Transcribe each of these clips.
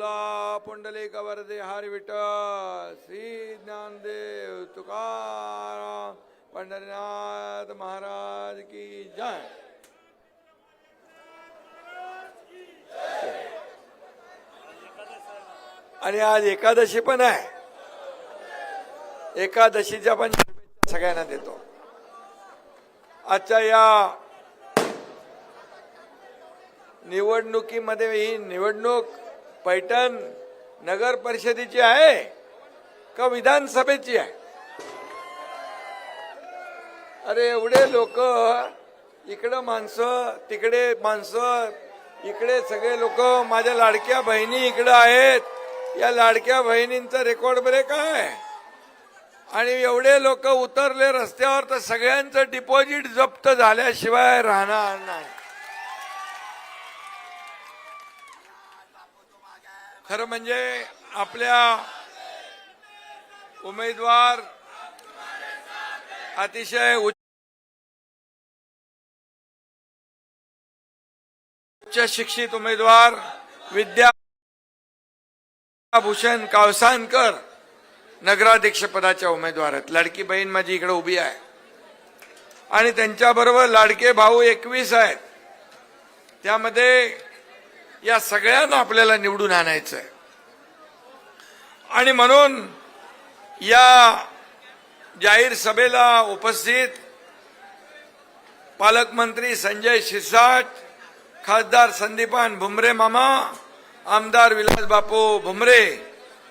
बोला पुंडलिक वरदे हर विठ्ठल श्री ज्ञानदेव तुकाराम पंढरीनाथ महाराज की जय। आणि आज एकादशी पण आहे. एकादशीच्या पण सगळ्यांना देतो. आजच्या या निवडणुकीमध्ये ही निवडणूक पैठण नगर परिषदेची आहे का विधानसभेची आहे? अरे एवढे लोक इकडं माणसं तिकडे माणसं इकडे सगळे लोक माझ्या लाडक्या बहिणी इकडं आहेत. या लाडक्या बहिणींचा रेकॉर्ड ब्रेक आहे आणि एवढे लोक उतरले रस्त्यावर तर सगळ्यांचं डिपॉझिट जप्त झाल्याशिवाय राहणार नाही. खरं म्हणजे आपल्या उमेदवार अतिशय उच्च शिक्षित उमेदवार विद्याभूषण कावसानकर नगराध्यक्ष पदाच्या उमेदवार आहेत लाडकी बहीण माझी इकडे उभी आहे. आणि त्यांच्याबरोबर लाडके भाऊ एकवीस आहेत. त्यामध्ये या सगळ्यांना आपल्याला निवडून आणायचं आहे आणि म्हणून या जाहीर सभेला उपस्थित पालकमंत्री संजय शिरसाट खासदार संदीपान भुमरे मामा आमदार विलास बापू भुमरे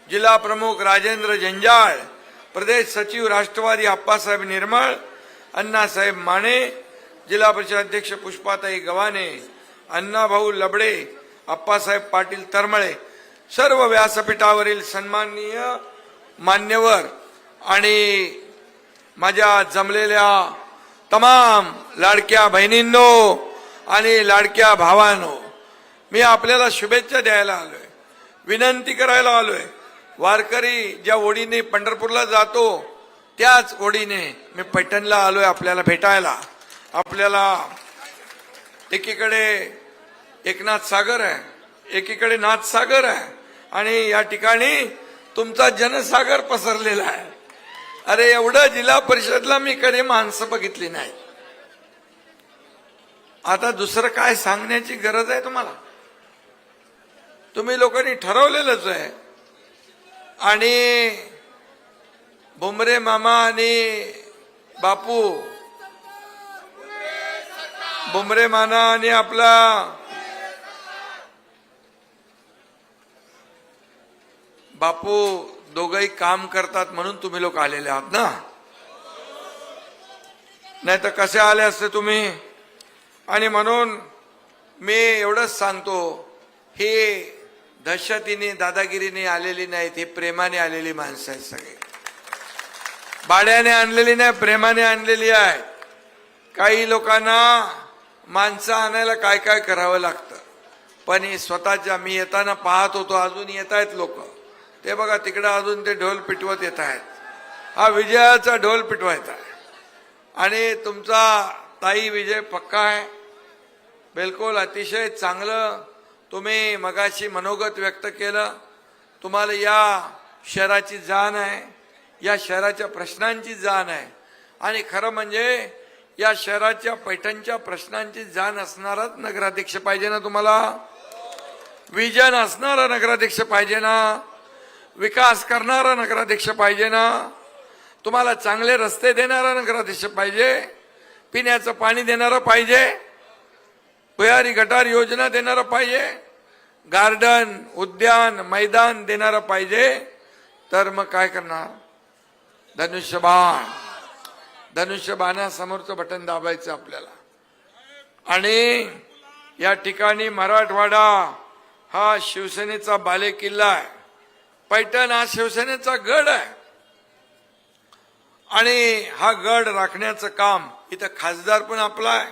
जिल्हा प्रमुख राजेंद्र जंजाळ प्रदेश सचिव राष्ट्रवादी आप्पासाहेब निर्मळ अण्णासाहेब माने जिल्हा परिषद अध्यक्ष पुष्पाताई गव्हाणे अण्णाभाऊ लबडे अप्पासाहेब पाटील तरमळे सर्व व्यासपीठावरील सन्माननीय मान्यवर आणि माझ्या जमलेल्या तमाम लाडक्या बहिणींनो आणि लाडक्या भावांनो मी आपल्याला शुभेच्छा द्यायला आलोय विनंती करायला आलोय. वारकरी ज्या ओढीने पंढरपूरला जातो त्याच ओढीने मी पैठणला आलोय आपल्याला भेटायला. आपल्याला एकीकडे एकनाथ सागर आहे. एकीकडे नाथ सागर आहे. आणि या ठिकाणी तुमचा जनसागर पसरलेला आहे. अरे एवढं जिल्हा परिषदला मी कधी माणसं बघितली नाही. आता दुसरं काय सांगण्याची गरज आहे तुम्हाला? तुम्ही लोकांनी ठरवलेलंच आहे. आणि बुमरे मामा आणि बापू बुमरे माना आणि आपला बापू दोघही काम करतात म्हणून तुम्ही लोक आलेले आहात ना? नाही तर कसे आले असते तुम्ही? आणि म्हणून मी एवढंच सांगतो हे दहशतीने दादागिरीने आलेली नाहीत हे प्रेमाने आलेली माणसं आहेत सगळे. भाड्याने आणलेली नाही प्रेमाने आणलेली आहे काही लोकांना माणसं आणायला काय काय करावं लागतं. पण हे स्वतःच्या मी येताना पाहत होतो अजून येत आहेत लोक. ते बघा तिकडं अजून ते ढोल पिटवत येत आहेत. हा विजयाचा ढोल पिटवायचा आहे. आणि तुमचा ताई विजय पक्का आहे. बिलकुल अतिशय चांगलं तुम्ही मगाशी मनोगत व्यक्त केलं. तुम्हाला या शहराची जाण आहे या शहराच्या प्रश्नांची जाण आहे. आणि खरं म्हणजे या शहराच्या पैठणच्या प्रश्नांची जाण असणाराच नगराध्यक्ष पाहिजे ना तुम्हाला? विजन असणारा नगराध्यक्ष पाहिजे ना? विकास करणारा नगराध्यक्ष पाहिजे ना? तुम्हाला चांगले रस्ते देणारा नगराध्यक्ष पाहिजे? पिण्याचं पाणी देणारं पाहिजे? भुयारी गटार योजना देणारं पाहिजे? गार्डन उद्यान मैदान देणारं पाहिजे? तर मग काय करणार? धनुष्यबाण. धनुष्यबाणासमोरचं बटन दाबायचं आपल्याला. आणि या ठिकाणी मराठवाडा हा शिवसेनेचा बालेकिल्ला आहे. पैठण हा शिवसेनेचा गड आहे. आणि हा गड राखण्याचं काम इथं खासदार पण आपला आहे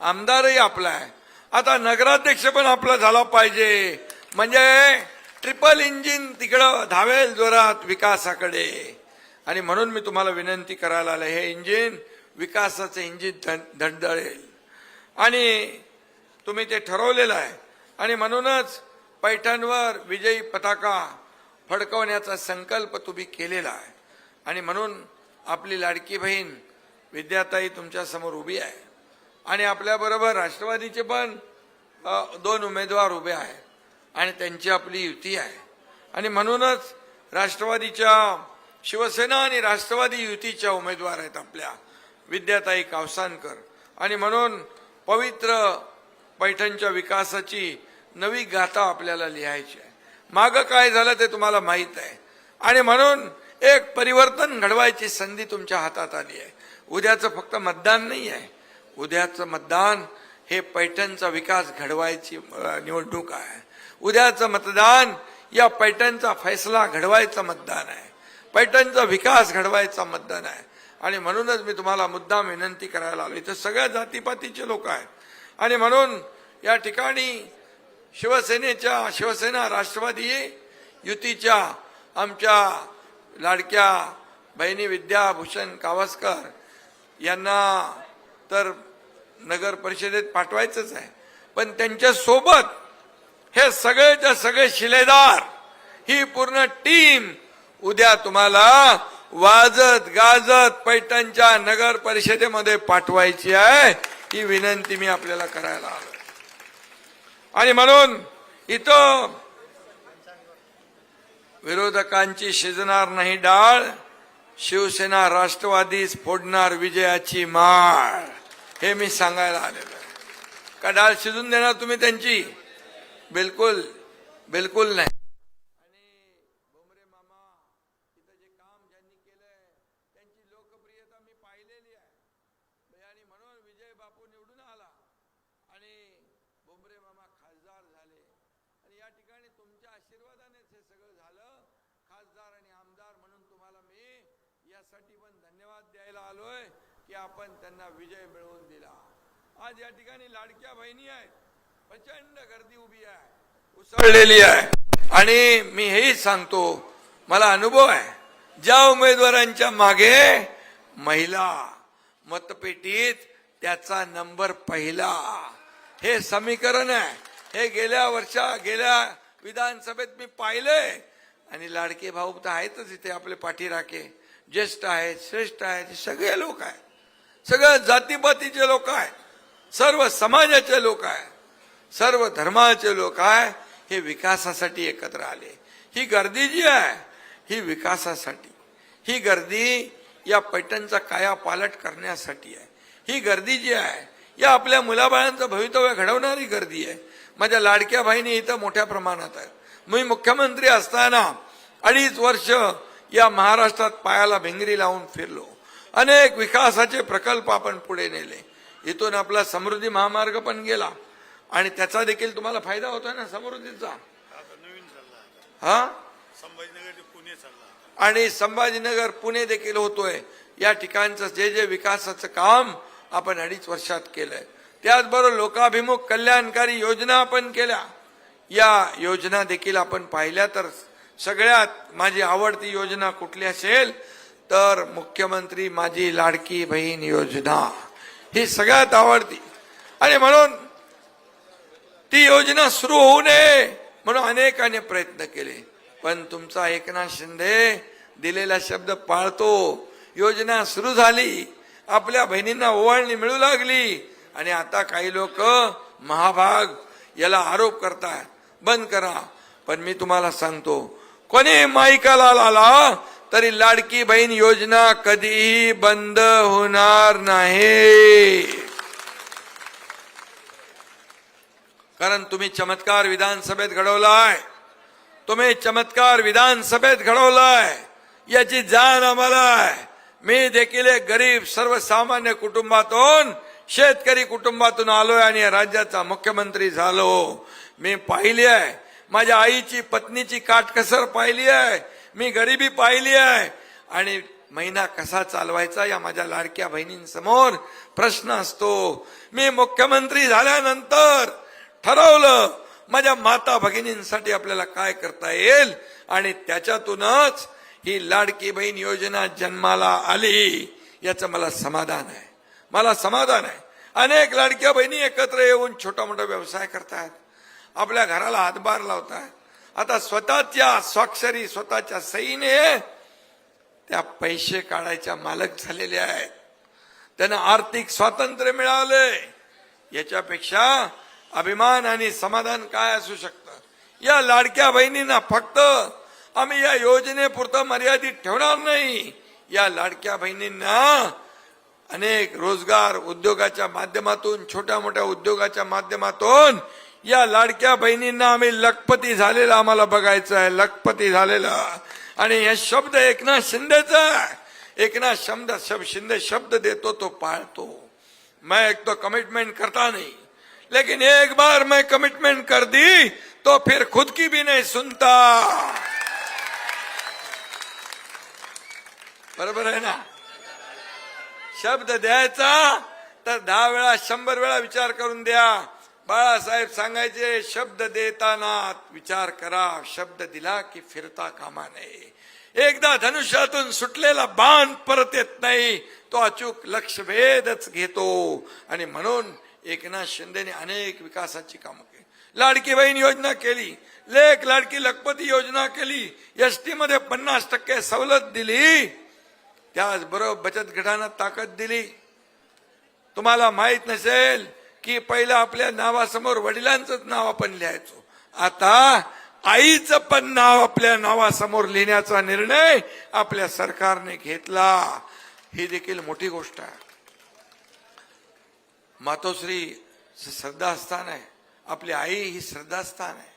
आमदारही आपला आहे. आता नगराध्यक्ष पण आपला झाला पाहिजे. म्हणजे ट्रिपल इंजिन तिकडं धावेल जोरात विकासाकडे. आणि म्हणून मी तुम्हाला विनंती करायला आलं हे इंजिन विकासाचं इंजिन धडधळेल आणि तुम्ही ते ठरवलेलं आहे. आणि म्हणूनच पैठणवर विजयी पताका फडकवण्याचा संकल्प तुम्ही केलेला आहे. आणि म्हणून आपली लाडकी बहीण विद्याताई तुमच्यासमोर उभी आहे. आणि आपल्याबरोबर राष्ट्रवादीचे पण दोन उमेदवार उभे आहेत. आणि त्यांची आपली युती आहे. आणि म्हणूनच राष्ट्रवादीच्या शिवसेना आणि राष्ट्रवादी युतीच्या उमेदवार आहेत आपल्या विद्याताई कावसानकर. आणि म्हणून पवित्र पैठणच्या विकासाची नवी गाथा आपल्याला लिहायची आहे. मागं काय झालं ते तुम्हाला माहीत आहे. आणि म्हणून एक परिवर्तन घडवायची संधी तुमच्या हातात आली आहे. उद्याचं फक्त मतदान नाही आहे. उद्याचं मतदान हे पैठणचा विकास घडवायची निवडणूक आहे. उद्याचं मतदान या पैठणचा फैसला घडवायचं मतदान आहे. पैठणचा विकास घडवायचा मतदान आहे. आणि म्हणूनच मी तुम्हाला मुद्दाम विनंती करायला आलो इथं सगळ्या जातीपातीचे लोक आहेत. आणि म्हणून या ठिकाणी शिवसेनेच्या शिवसेना राष्ट्रवादी युतीच्या आमच्या लाडक्या बहिणी विद्याभूषण कावस्कर यांना तर नगर परिषदेत पाठवायचंच आहे. पण त्यांच्यासोबत हे सगळेच्या सगळे शिलेदार ही पूर्ण टीम उद्या तुम्हाला वाजत गाजत पैठणच्या नगर परिषदेमध्ये पाठवायची आहे. ही विनंती मी आपल्याला करायला आलो आणि म्हणून इथं विरोधकांची शिजणार नाही डाळ शिवसेना राष्ट्रवादीच फोडणार विजयाची माळ हे मी सांगायला आलेलो आहे. का डाळ शिजून देणार तुम्ही त्यांची? बिलकुल बिलकुल नाही आणि भोमरे मामा इथं जे काम ज्यांनी केलंय त्यांची लोकप्रियता मी पाहिलेली आहे आणि म्हणून विजय बापू निवडून आला आणि भोमरे मामा खासदार झाले आणि या ठिकाणी तुमच्या आशीर्वादानेच हे सगळं झालं खासदार आणि आमदार म्हणून तुम्हाला मी यासाठी पण धन्यवाद द्यायला आलोय की आपण त्यांना विजय मिळवून दिला. आज या ठिकाणी लाडक्या बहिणी आहेत. प्रचंड गर्दी उभी आहे. उसळलेली आहे. आणि मी हेही सांगतो मला अनुभव आहे. ज्या उमेदवारांच्या मागे महिला मतपेटीत त्याचा नंबर पहिला. हे समीकरण आहे. हे गेल्या वर्षा गेल्या विधानसभेत मी पाहिलंय. आणि लाडके भाऊ तर आहेतच इथे आपले पाठीराखे. ज्येष्ठ आहेत श्रेष्ठ आहेत हे सगळे लोक आहेत. सगळ्या जातीपातीचे लोक आहेत. सर्व समाजाचे लोक आहेत. सर्व धर्माचे लोक आहे हे विकासासाठी एकत्र आले. ही गर्दी जी आहे ही विकासासाठी. ही गर्दी या पैठणचा कायापालट करण्यासाठी आहे. ही गर्दी जी आहे या आपल्या मुलाबाळांचं भवितव्य घडवणारी गर्दी आहे. माझ्या लाडक्या बहिणी इथं मोठ्या प्रमाणात आहे मी मुख्यमंत्री असताना अडीच वर्ष या महाराष्ट्रात पायाला भिंगरी लावून फिरलो. अनेक विकासाचे प्रकल्प आपण पुढे नेले. इथून आपला समृद्धी महामार्ग पण गेला. आणि त्याचा देखील तुम्हाला फायदा होतोय ना समृद्धीचा. हा? संभाजीनगर पुणे आणि संभाजीनगर पुणे देखील होतोय. या ठिकाणचं जे जे विकासाचं काम आपण अडीच वर्षात केलंय. त्याचबरोबर लोकाभिमुख कल्याणकारी योजना आपण केल्या. या योजना देखील आपण पाहिल्या तर सगळ्यात माझी आवडती योजना कुठली असेल? तर मुख्यमंत्री माझी लाडकी बहीण योजना. ही सगळ्यात आवडती. आणि म्हणून ती योजना सुरू होऊ नये म्हणून अनेकाने प्रयत्न केले. पण तुमचा एकनाथ शिंदे दिलेला शब्द पाळतो. योजना सुरू झाली. आपल्या बहिणींना ओवाळणी मिळू लागली. आणि आता काही लोक महाभाग याला आरोप करतात. बंद करा. पण मी तुम्हाला सांगतो. कोणी माईकाला आला तरी लाडकी बहीण योजना कधीही बंद होणार नाही. कारण तुम्ही चमत्कार विधानसभेत घडवलाय. तुम्ही चमत्कार विधानसभेत घडवलाय. याची जाण आम्हाला आहे. मी देखील एक गरीब सर्वसामान्य कुटुंबातून शेतकरी कुटुंबातून आलोय आणि या राज्याचा मुख्यमंत्री झालो. मी पाहिली आहे. माझ्या आईची पत्नीची काटकसर पाहिली आहे. मी गरिबी पाहिली आहे. आणि महिना कसा चालवायचा या माझ्या लाडक्या बहिणींसमोर प्रश्न असतो. मी मुख्यमंत्री झाल्यानंतर ठरवलं माझ्या माता भगिनींसाठी आपल्याला काय करता येईल? आणि त्याच्यातूनच ही लाडकी बहीण योजना जन्माला आली याचं मला समाधान आहे. मला समाधान आहे. अनेक लाडक्या बहिणी एकत्र येऊन छोटा मोठा व्यवसाय करतात. आपल्या घराला हातभार लावतात. आता स्वतःच्या स्वाक्षरी स्वतःच्या सहीने त्या पैसे काढायच्या मालक झालेले आहेत. त्यांना आर्थिक स्वातंत्र्य मिळाले. याच्यापेक्षा अभिमान आणि समाधान काय असू शकतं? या लाडक्या बहिणींना फक्त आम्ही या योजनेपुरतं मर्यादित ठेवणार नाही. या लाडक्या बहिणींना अनेक रोजगार उद्योगाच्या माध्यमातून छोट्या मोठ्या उद्योगाच्या माध्यमातून या लाडक्या बहिणींना आम्ही लखपती झालेला आम्हाला बघायचं आहे लखपती झालेलं. आणि हे शब्द एकनाथ शिंदेचा एकनाथ शब्द शब्द शिंदे शब्द देतो तो पाळतो. मैं एक तो कमिटमेंट करता नहीं. लेकिन एक बार मैं कमिटमेंट कर दी तो फिर खुद की भी नहीं सुनता. बरोबर आहे ना? शब्द द्यायचा तर दहा वेळा शंभर वेळा विचार करून द्या. बाळासाहेब सांगायचे शब्द देताना विचार करा शब्द दिला की फिरता कामा नये. एकदा धनुष्यातून सुटलेला बाण परत येत नाही तो अचूक लक्षभेदच घेतो. आणि म्हणून एकनाथ शिंदेने अनेक विकासाची कामं केली. लाडकी बहीण योजना केली लेख लाडकी लखपती योजना केली एसटी मध्ये पन्नास टक्के सवलत दिली त्याचबरोबर बचत गटांना ताकद दिली. तुम्हाला माहीत नसेल की पहिलं आपल्या नावासमोर वडिलांचंच नाव आपण लिहायचो. आता आईचं पण नाव आपल्या नावासमोर लिहिण्याचा निर्णय आपल्या सरकारने घेतला. ही देखील मोठी गोष्ट आहे. मातोश्री श्रद्धास्थान आहे. आपली आई ही श्रद्धास्थान आहे.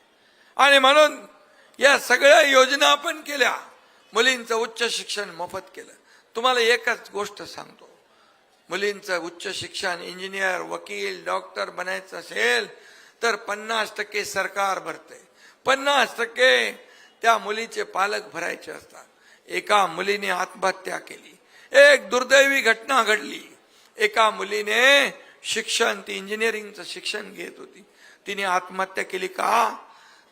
आणि म्हणून या सगळ्या योजना आपण केल्या. मुलींचं उच्च शिक्षण मोफत केलं. तुम्हाला एकच गोष्ट सांगतो. मुलींचं उच्च शिक्षण इंजिनियर वकील डॉक्टर बनायचं असेल तर पन्नास टक्के सरकार भरते पन्नास टक्के त्या मुलीचे पालक भरायचे असतात. एका मुलीने आत्महत्या केली. एक दुर्दैवी घटना घडली. एका मुलीने शिक्षण ती इंजिनिअरिंगचं शिक्षण घेत होती. तिने आत्महत्या केली का?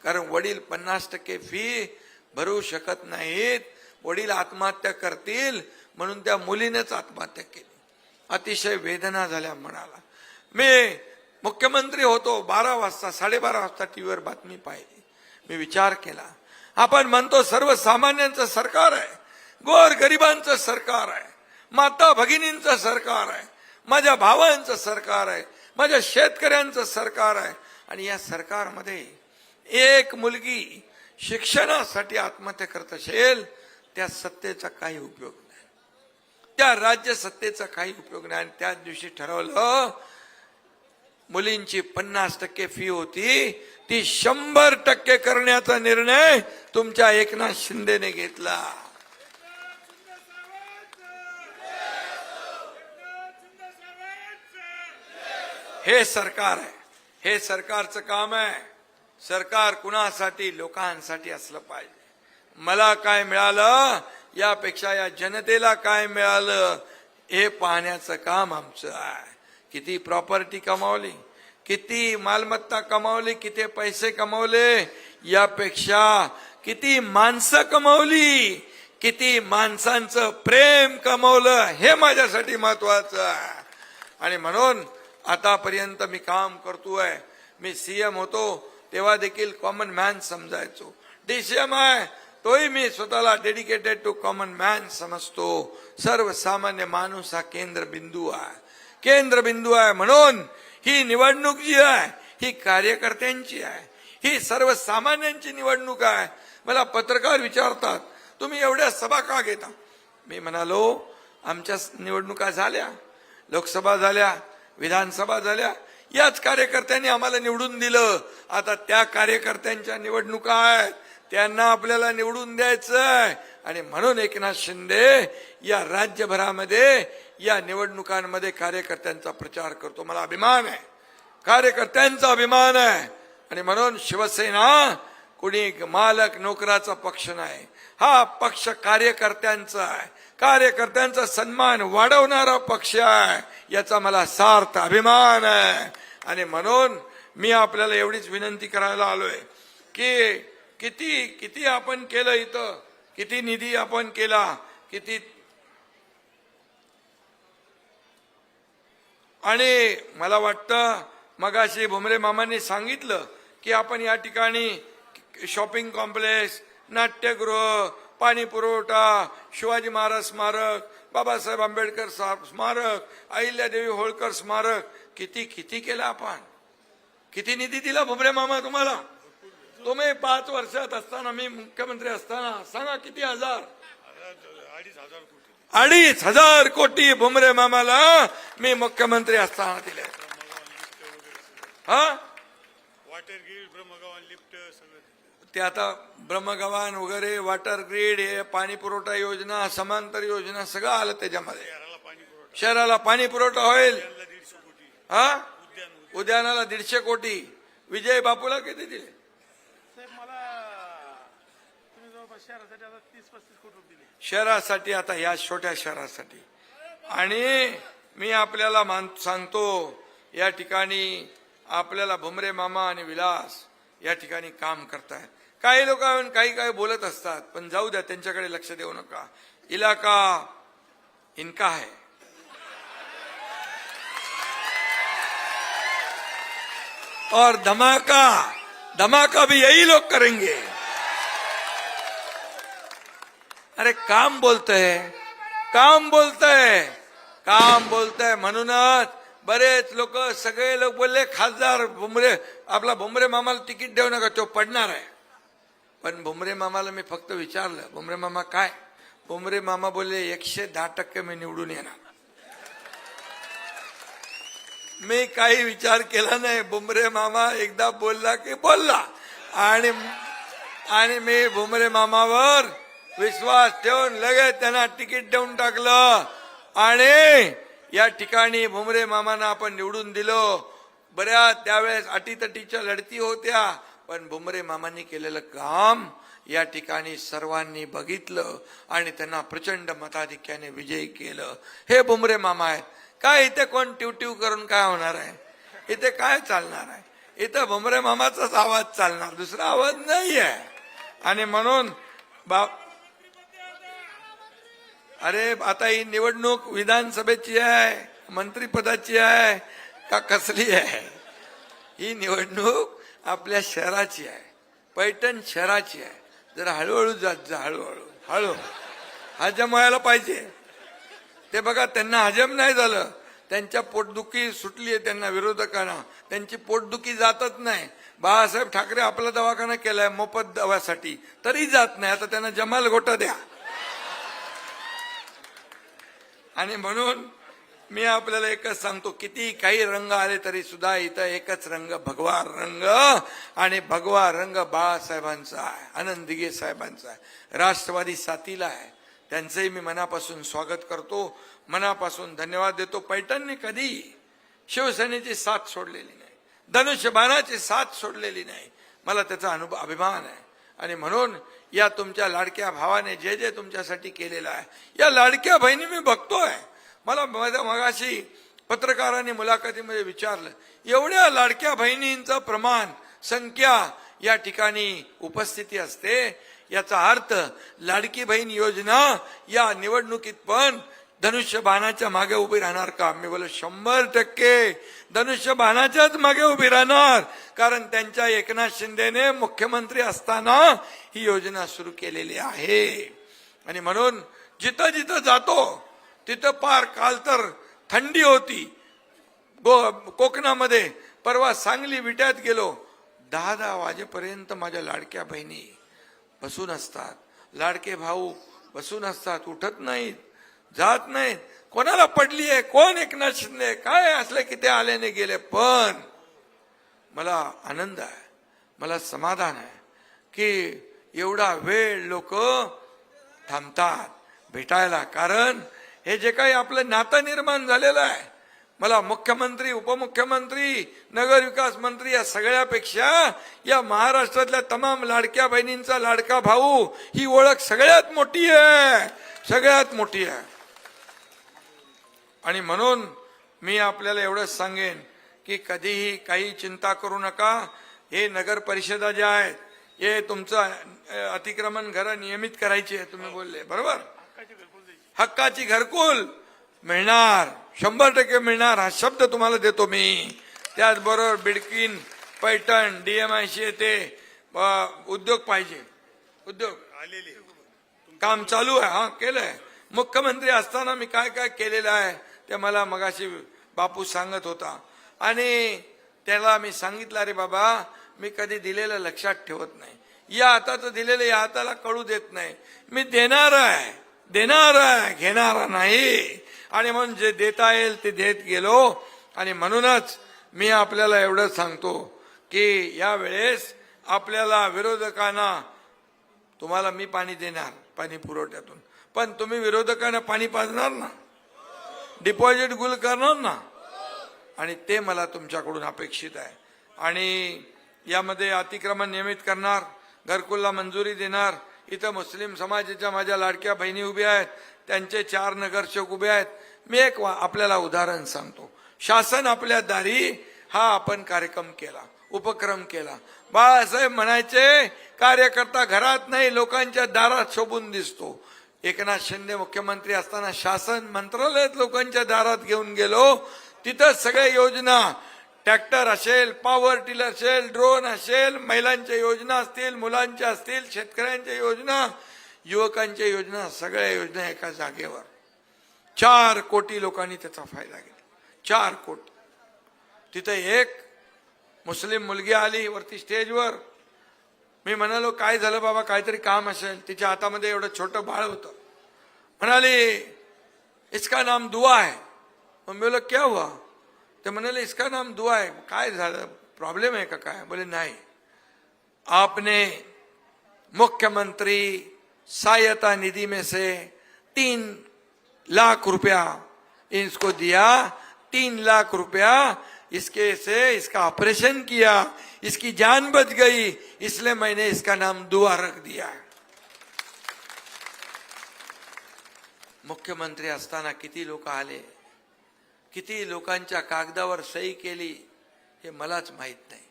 कारण वडील पन्नास टक्के फी भरू शकत नाहीत. वडील आत्महत्या करतील म्हणून त्या मुलीनेच आत्महत्या केली. अतिशय वेदना झाल्या मनाला. मी मुख्यमंत्री होतो बारा वाजता साडेबारा वाजता टीव्हीवर बातमी पाहिली. मी विचार केला आपण म्हणतो सर्वसामान्यांचं सरकार आहे गोर गरिबांचं सरकार आहे माता भगिनींचं सरकार आहे माझ्या भावांचं सरकार आहे माझ्या शेतकऱ्यांचं सरकार आहे आणि या सरकारमध्ये एक मुलगी शिक्षणासाठी आत्महत्या करत असेल त्या सत्तेचा काही उपयोग नाही. त्या राज्य सत्तेचा काही उपयोग नाही. आणि त्याच दिवशी ठरवलं मुलींची पन्नास टक्के फी होती. ती शंभर टक्के करण्याचा निर्णय तुमच्या एकनाथ शिंदेने घेतला. हे सरकार आहे. हे सरकारचं काम आहे. सरकार कुणासाठी? लोकांसाठी असलं पाहिजे. मला काय मिळालं? यापेक्षा या जनतेला काय मिळालं? हे पाहण्याचं काम आमचं आहे. किती प्रॉपर्टी कमावली किती मालमत्ता कमावली किती पैसे कमावले यापेक्षा किती माणसं कमावली किती माणसांचं प्रेम कमावलं हे माझ्यासाठी महत्वाचं आहे. आणि म्हणून आतापर्यंत मी काम करतोय. मी सीएम होतो तेव्हा देखील कॉमन मॅन समजायचो. डीसीएम आहे तोही मी स्वतःला डेडिकेटेड टू कॉमन मॅन समजतो. सर्वसामान्य माणूस हा केंद्रबिंदू आहे. केंद्रबिंदू आहे म्हणून ही निवडणूक जी आहे ही कार्यकर्त्यांची आहे ही सर्वसामान्यांची निवडणूक आहे. मला पत्रकार विचारतात तुम्ही एवढ्या सभा का घेता? मी म्हणालो आमच्या निवडणुका झाल्या लोकसभा झाल्या विधानसभा झाल्या. याच कार्यकर्त्यांनी आम्हाला निवडून दिलं. आता त्या कार्यकर्त्यांच्या निवडणुका आहेत. त्यांना आपल्याला निवडून द्यायचं आहे आणि म्हणून एकनाथ शिंदे या राज्यभरामध्ये या निवडणुकांमध्ये कार्यकर्त्यांचा प्रचार करतो. मला अभिमान आहे. कार्यकर्त्यांचा अभिमान आहे. आणि म्हणून शिवसेना कुणी मालक नोकराचा पक्ष नाही. हा पक्ष कार्यकर्त्यांचा आहे. कार्यकर्त्यांचा सन्मान वाढवणारा पक्ष आहे. याचा मला सार्थ अभिमान आहे. आणि म्हणून मी आपल्याला एवढीच विनंती करायला आलोय की किती किती आपण केलं इथं? किती निधी आपण केला? किती? आणि मला वाटतं मगाशी भुमरे मामांनी सांगितलं की आपण या ठिकाणी शॉपिंग कॉम्प्लेक्स नाट्यगृह पाणी पुरवठा शिवाजी महाराज स्मारक बाबासाहेब आंबेडकर सा- स्मारक अहिल्यादेवी होळकर स्मारक किती किती केलं आपण? किती निधी दिला भुमरे मामा तुम्हाला? तुम्ही पाच वर्षात असताना मी मुख्यमंत्री असताना सांगा किती हजार? अडीच हजार कोटी. अडीच हजार कोटी भुमरे मामाला मी मुख्यमंत्री असताना दिले. हा? Water grid Brahmagavhan lift. ते आता ब्रह्मगव्हाण वगैरे वॉटर ग्रीड हे पाणी पुरवठा योजना समांतर योजना सगळं आलं त्याच्यामध्ये. शहराला पाणी पुरवठा. होईल. हा उद्यान उद्यान उद्यानाला दीडशे कोटी. विजय बापूला किती दिले साहेब मला तुम्ही जवळपास शहरासाठी आता तीस पस्तीस कोटी रुपये दिले शहरासाठी आता या छोट्या शहरासाठी. आणि मी आपल्याला मान सांगतो या ठिकाणी आपल्याला भुमरे मामा आणि विलास या ठिकाणी काम करतायत. काही लोक काही काही बोलत असतात पण जाऊ द्या त्यांच्याकडे लक्ष देऊ नका. इलाका इनका है. और धमाका धमाका भी यही लोग करेंगे. अरे काम बोलतंय. काम बोलतंय. काम बोलतंय म्हणूनच बरेच लोक सगळे लोक बोलले खासदार भुमरे आपला भुमरे मामाला तिकीट देऊ नका तो पडणार आहे. पण भुमरे मामाला मी फक्त विचारलं भुमरे मामा काय? भुमरे मामा बोलले एकशे दहा टक्के मी निवडून येणार. मी काही विचार केला नाही. भुमरे मामा एकदा बोलला की बोलला. आणि आणि मी भुमरे मामावर विश्वास ठेवून लगेच त्यांना तिकीट देऊन टाकलं. आणि या ठिकाणी भुमरे मामांना आपण निवडून दिलो. बऱ्याच त्यावेळेस अटीतटीच्या लढती होत्या पण भुमरे मामांनी केलेलं काम या ठिकाणी सर्वांनी बघितलं आणि त्यांना प्रचंड मताधिक्याने विजयी केलं. हे भुमरे मामा आहेत. काय इथे कोण टिवटिव करून काय होणार आहे? इथे काय चालणार आहे? इथं भुमरे मामाचाच आवाज चालणार दुसरा आवाज नाही आहे आणि म्हणून बा अरे आता ही निवडणूक विधानसभेची आहे मंत्रीपदाची आहे का कसली आहे? ही निवडणूक आपल्या शहराची आहे पैठण शहराची आहे. जरा हळूहळू जात जा हळूहळू हळू. हजम व्हायला पाहिजे. ते बघा त्यांना हजम नाही झालं. त्यांच्या पोटदुखी सुटली आहे त्यांना विरोधकांना. त्यांची पोटदुखी जातच नाही. बाळासाहेब ठाकरे आपला दवाखाना केलाय मोफत दवासाठी. तरी जात नाही. आता त्यांना जमाल घोटा द्या. आणि म्हणून मी आपल्याला एकच सांगतो किती काही रंग आले तरी सुद्धा इथं एकच रंग भगवा रंग आणि भगवा रंग बाळासाहेबांचा आहे आनंद दिघे साहेबांचा आहे राष्ट्रवादी साथीला आहे. त्यांचंही मी मनापासून स्वागत करतो मनापासून धन्यवाद देतो. पैठणने कधी शिवसेनेची साथ सोडलेली नाही धनुष्यबाणाची साथ सोडलेली नाही. मला त्याचा अनुभव अभिमान आहे. आणि म्हणून या तुमच्या लाडक्या भावाने जे जे तुमच्यासाठी केलेलं आहे. या लाडक्या बहिणी मी बघतोय. मला माझ्या मगाशी पत्रकारांनी मुलाखतीमध्ये विचारलं एवढ्या लाडक्या बहिणींचं प्रमाण संख्या या ठिकाणी उपस्थिती असते? याचा अर्थ लाडकी बहीण योजना या निवडणुकीत पण धनुष्य बाणाच्या मागे उभी राहणार का? मी बोल शंभर टक्के धनुष्य बाणाच्याच मागे उभी राहणार. कारण त्यांच्या एकनाथ शिंदेने मुख्यमंत्री असताना ही योजना सुरू केलेली आहे. आणि म्हणून जिथं जिथं जातो तिथं पार काल तर थंडी होती. गो कोकणामध्ये परवा सांगली विट्यात गेलो. दहा दहा वाजेपर्यंत माझ्या लाडक्या बहिणी बसून असतात. लाडके भाऊ बसून असतात उठत नाहीत. जात नाहीत कोणाला पडली आहे? कोण एकनाथ शिंदे काय असले की ते आल्याने गेले? पण मला आनंद आहे. मला समाधान आहे की एवढा वेळ लोक थांबतात भेटायला. कारण हे जे काही आपलं नातं निर्माण झालेलं आहे मला मुख्यमंत्री उपमुख्यमंत्री नगर विकास मंत्री या सगळ्यापेक्षा या महाराष्ट्रातल्या तमाम लाडक्या बहिणींचा लाडका भाऊ ही ओळख सगळ्यात मोठी आहे. सगळ्यात मोठी आहे. आणि म्हणून मी आपल्याला एवढंच सांगेन की कधीही काही चिंता करू नका. हे नगर परिषदा ज्या आहेत हे तुमचं अतिक्रमण घरं नियमित करायची आहे तुम्ही बोलले. बरोबर? हक्काची घरकुल द्यायची हक्काची घरकुल मिळणार. शंभर टक्के मिळणार. हा शब्द तुम्हाला देतो मी. त्याचबरोबर बिडकीन पैठण डीएमआयशी येते उद्योग पाहिजे. उद्योग. आलेले. काम चालू आहे. हा केलंय. मुख्यमंत्री असताना मी काय काय केलेलं आहे? ते मला मगाशी बापू सांगत होता. आणि त्याला मी सांगितलं अरे बाबा मी कधी दिलेलं लक्षात ठेवत नाही. या हाताचं दिलेलं या हाताला कळू देत नाही. मी देणार आहे देणार आहे घेणारा नाही. आणि म्हणून जे देता येईल ते देत गेलो. आणि म्हणूनच मी आपल्याला एवढं सांगतो की या वेळेस आपल्याला विरोधकांना तुम्हाला मी पाणी देणार पाणी पुरवठ्यातून. पण तुम्ही विरोधकांना पाणी पाजणार ना? डिपॉझिट गुल करणार ना? आणि ते मला तुमच्याकडून अपेक्षित आहे. आणि यामध्ये अतिक्रमण नियमित करणार घरकुलला मंजुरी देणार इथं मुस्लिम समाजाच्या माझ्या लाडक्या बहिणी उभ्या आहेत त्यांचे चार नगरसेवक उभे आहेत. मी एक वा- आपल्याला उदाहरण सांगतो. शासन आपल्या दारी हा आपण कार्यक्रम केला उपक्रम केला. बाळासाहेब म्हणायचे कार्यकर्ता घरात नाही लोकांच्या दारात शोभून दिसतो. एकनाथ शिंदे मुख्यमंत्री असताना शासन मंत्रालयात लोकांच्या दारात घेऊन गेलो. तिथं सगळ्या योजना ट्रॅक्टर असेल पॉवर टिलर असेल ड्रोन असेल महिलांच्या योजना असतील मुलांच्या असतील शेतकऱ्यांच्या योजना युवकांच्या योजना सगळ्या योजना एका जागेवर. चार कोटी लोकांनी त्याचा फायदा घेतला. चार कोटी. तिथं एक मुस्लिम मुलगी आली वरती स्टेजवर. मी म्हणालो काय झालं बाबा? काहीतरी काम असेल. तिच्या हातामध्ये एवढं छोटं बाळ होतं. म्हणाली, इसका नाम दुआ है. मग मी बोला क्या हुआ? ते म्हणाले, इसका नाम दुआ है. काय प्रॉब्लेम है का काय? बोले नहीं. आपने मुख्यमंत्री सहायता निधि में से तीन लाख रुपया इसको दिया, तीन लाख रुपया इसके से इसका ऑपरेशन किया, इसकी जान बच गई, इसलिए मैंने इसका नाम दुआ रख दिया मुख्यमंत्री असताना किती लोक आले? किती लोकांच्या कागदावर सही केली? हे मलाच माहीत नाही.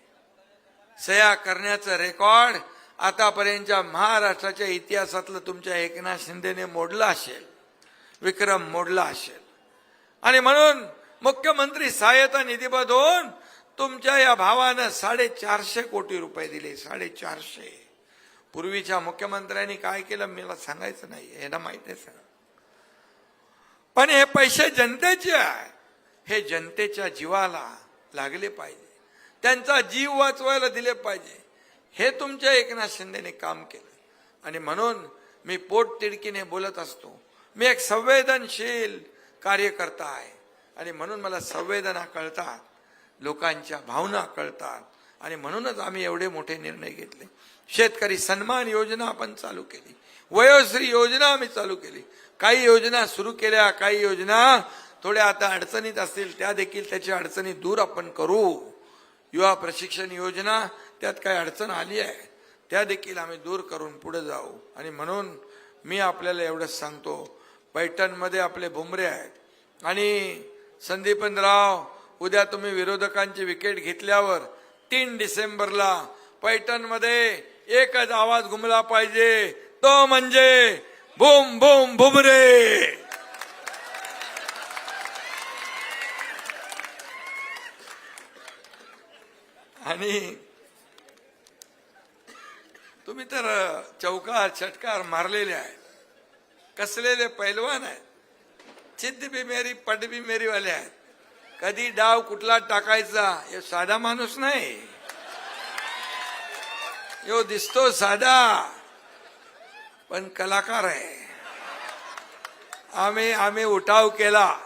सह्या करण्याचं रेकॉर्ड आतापर्यंतच्या महाराष्ट्राच्या इतिहासातलं तुमच्या एकनाथ शिंदेने मोडलं असेल विक्रम मोडला असेल. आणि म्हणून मुख्यमंत्री सहायता निधीमधून तुमच्या या भावानं साडेचारशे कोटी रुपये दिले साडेचारशे. पूर्वीच्या मुख्यमंत्र्यांनी काय केलं मला सांगायचं नाही हे ना माहीत आहे पण हे पैसे जनतेचे आहे हे जनतेच्या जीवाला लागले पाहिजे. त्यांचा जीव वाचवायला दिले पाहिजे. हे तुमच्या एकनाथ शिंदेने काम केलं. आणि म्हणून मी पोट तिडकीने बोलत असतो. मी एक संवेदनशील कार्यकर्ता आहे. आणि म्हणून मला संवेदना कळतात. लोकांच्या भावना कळतात. आणि म्हणूनच आम्ही एवढे मोठे निर्णय घेतले. शेतकरी सन्मान योजना आपण चालू केली. वयोश्री योजना आम्ही चालू केली. काही योजना सुरू केल्या काही योजना थोड्या आता अडचणीत असतील त्या देखील त्याची अडचणी दूर आपण करू. युवा प्रशिक्षण योजना त्यात काही अडचण आली आहे त्या देखील आम्ही दूर करून पुढे जाऊ. आणि म्हणून मी आपल्याला एवढंच सांगतो पैठणमध्ये आपले भुमरे आहेत. आणि संदीपनराव उद्या तुम्ही विरोधकांची विकेट घेतल्यावर तीन डिसेंबरला पैठणमध्ये एकच आवाज घुमला पाहिजे. तो म्हणजे भूम भूम भुमरे. आणि तुम्ही तर चौकार छटकार मारलेले आहेत. कसलेले पैलवान आहेत. सिद्ध भी मेरी पट भी मेरी वाले आहेत. कधी डाव कुठला टाकायचा हे साधा माणूस नाही. यो दिसतो साधा पण कलाकार आहे. आम्ही आम्ही उठाव केला.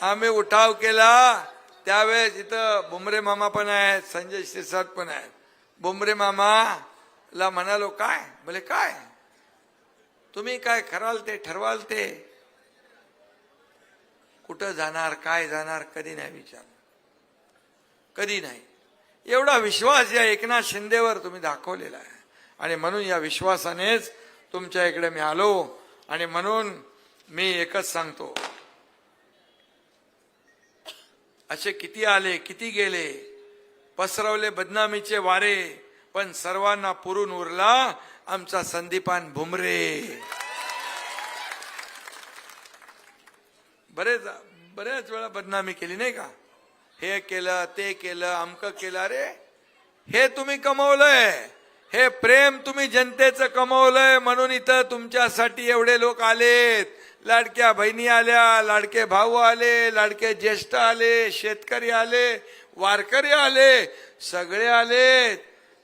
आम्ही उठाव केला त्यावेळेस इथं बुमरे मामा पण आहेत संजय शिरसाट पण आहेत. बुमरे मामाला म्हणालो काय? बोले काय? तुम्ही काय कराल ते ठरवाल ते. कुठं जाणार काय जाणार कधी नाही विचार कधी नाही. एवढा विश्वास या एकनाथ शिंदेवर तुम्ही दाखवलेला आहे. आणि म्हणून या विश्वासानेच तुमच्या इकडे मी आलो आणि म्हणून मी एकच सांगतो. असे किती आले किती गेले? पसरवले बदनामीचे वारे पण सर्वांना पुरून उरला आमचा संदीपान भुमरे. बरेच बऱ्याच वेळा बदनामी केली नाही का? हे केलं ते केलं अमकं केलं अरे हे तुम्ही कमवलंय. हे प्रेम तुम्ही जनतेचं कमवलंय म्हणून इथं तुमच्यासाठी एवढे लोक आलेत. लाडक्या बहिणी आल्या लाडके भाऊ आले लाडके ज्येष्ठ आले शेतकरी आले वारकरी आले सगळे आलेत.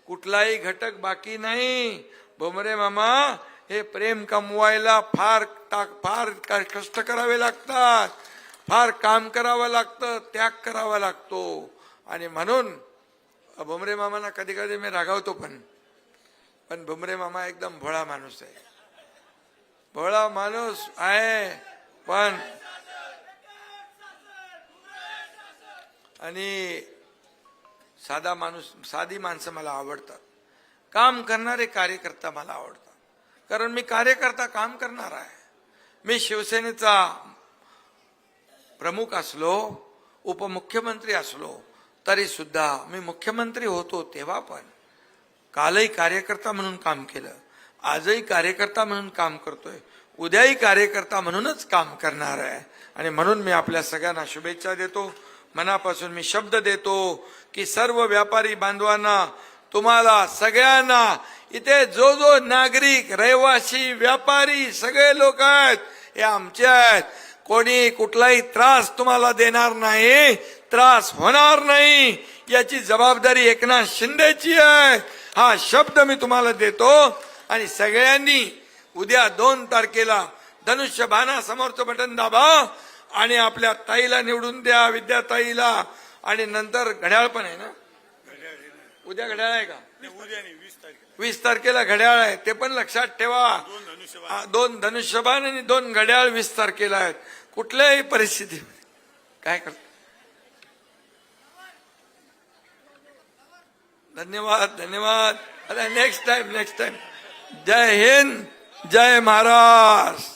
कुठलाही घटक बाकी नाही. भोमरे मामा हे प्रेम कमवायला फार टाक फार कष्ट करावे लागतात. फार काम करावं लागतं त्याग करावा लागतो. आणि म्हणून भुमरे मामाना कधी कधी मी रागावतो पण. पण भुमरे मामा एकदम भोळा माणूस आहे. भोळा माणूस आहे पण आणि साधा माणूस साधी माणसं मला आवडतात. काम करणारे कार्यकर्ता मला आवडतात. कारण मी कार्यकर्ता काम करणार आहे. मी शिवसेनेचा प्रमुख असलो उपमुख्यमंत्री असलो तरी सुद्धा मी मुख्यमंत्री होतो तेव्हा पण कालही कार्यकर्ता म्हणून काम केलं. आजही कार्यकर्ता म्हणून काम करतोय. उद्याही कार्यकर्ता म्हणूनच काम करणार आहे. आणि म्हणून मी आपल्या सगळ्यांना शुभेच्छा देतो. मनापासून मी शब्द देतो की सर्व व्यापारी बांधवांना तुम्हाला सगळ्यांना इथे जो जो नागरिक रहिवासी व्यापारी सगळे लोक आहेत हे आमचे आहेत. कोणी कुठलाही त्रास तुम्हाला देणार नाही त्रास होणार नाही. याची जबाबदारी एकनाथ शिंदेची आहे. हा शब्द मी तुम्हाला देतो आणि सगळ्यांनी उद्या दोन तारखेला धनुष्य बाणा समोरचं बटन दाबा आणि आपल्या ताईला निवडून द्या विद्याताईला आणि नंतर घड्याळ पण आहे ना? उद्या घड्याळ आहे का? उद्या नाही वीस तारीख वीस तारखेला घड्याळ आहे ते पण लक्षात ठेवा. दोन धनुष्यबाण. आणि दोन घड्याळ वीस तारखेला आहेत. कुठल्याही परिस्थितीमध्ये. काय करत धन्यवाद धन्यवाद. अरे नेक्स्ट टाइम नेक्स्ट टाइम जय हिंद जय महाराष्ट्र.